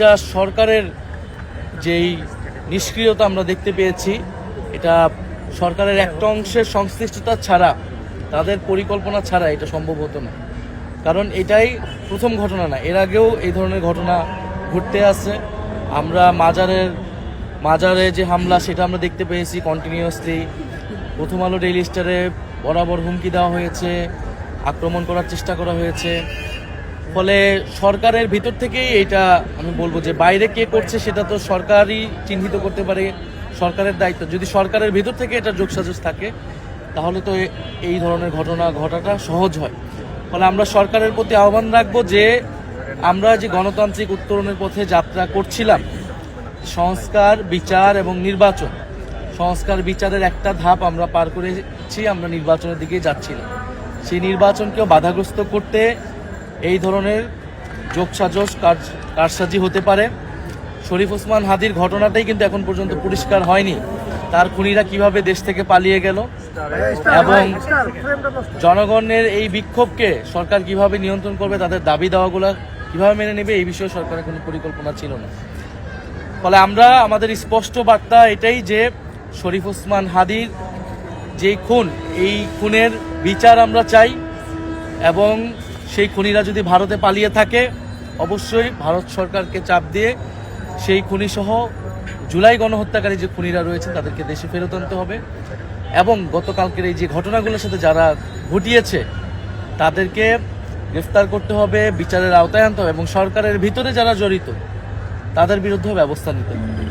এইটা সরকারের যেই নিষ্ক্রিয়তা আমরা দেখতে পেয়েছি, এটা সরকারের একটা অংশের সংশ্লিষ্টতা ছাড়া, তাদের পরিকল্পনা ছাড়া এটা সম্ভব হতো না। কারণ এটাই প্রথম ঘটনা না, এর আগেও এই ধরনের ঘটনা ঘটতে আছে। আমরা মাজারের, মাজারে যে হামলা, সেটা আমরা দেখতে পেয়েছি কন্টিনিউয়াসলি প্রথম আলো ডেইলি স্টারে বরাবর হুমকি দেওয়া হয়েছে, আক্রমণ করার চেষ্টা করা হয়েছে। ফলে সরকারের ভিতর থেকেই এটা আমি বলব যে বাইরে কে করছে সেটা তো সরকারই চিহ্নিত করতে পারে, সরকারের দায়িত্ব। যদি সরকারের ভিতর থেকে এটা যোগসাজস থাকে, তাহলে তো এই ধরনের ঘটনা ঘটাটা সহজ হয়। ফলে আমরা সরকারের প্রতি আহ্বান রাখব যে আমরা যে গণতান্ত্রিক উত্তরণের পথে যাত্রা করছিলাম, সংস্কার, বিচার এবং নির্বাচন, সংস্কার, বিচারের একটা ধাপ আমরা পার করেছি, আমরা নির্বাচনের দিকে যাচ্ছিলাম সেই নির্বাচনকেও বাধাগ্রস্ত করতে এই ধরনের যোগসাজস কাজ- কারসাজি হতে পারে। শরীফ ওসমান হাদির ঘটনাটাই কিন্তু এখন পর্যন্ত পরিষ্কার হয়নি। তার খুনিরা কীভাবে দেশ থেকে পালিয়ে গেল এবং জনগণের এই বিক্ষোভকে সরকার কীভাবে নিয়ন্ত্রণ করবে, তাদের দাবি দাওয়াগুলো কীভাবে মেনে নেবে, এই বিষয়ে সরকারের কোনো পরিকল্পনা ছিল না। ফলে আমরা, আমাদের স্পষ্ট বার্তা এটাই যে, শরীফ ওসমান হাদির যে খুন, এই খুনের বিচার আমরা চাই এবং সেই খুনিরা যদি ভারতে পালিয়ে থাকে, অবশ্যই ভারত সরকারকে চাপ দিয়ে সেই খুনি সহ জুলাই গণহত্যাকারী যে খুনিরা রয়েছে তাদেরকে দেশে ফেরত আনতে হবে। এবং গতকালকের এই যে ঘটনাগুলোর সাথে যারা ঘটিয়েছে, তাদেরকে গ্রেফতার করতে হবে, বিচারের আওতায় আনতে হবে এবং সরকারের ভিতরে যারা জড়িত, তাদের বিরুদ্ধে ব্যবস্থা নিতে হবে।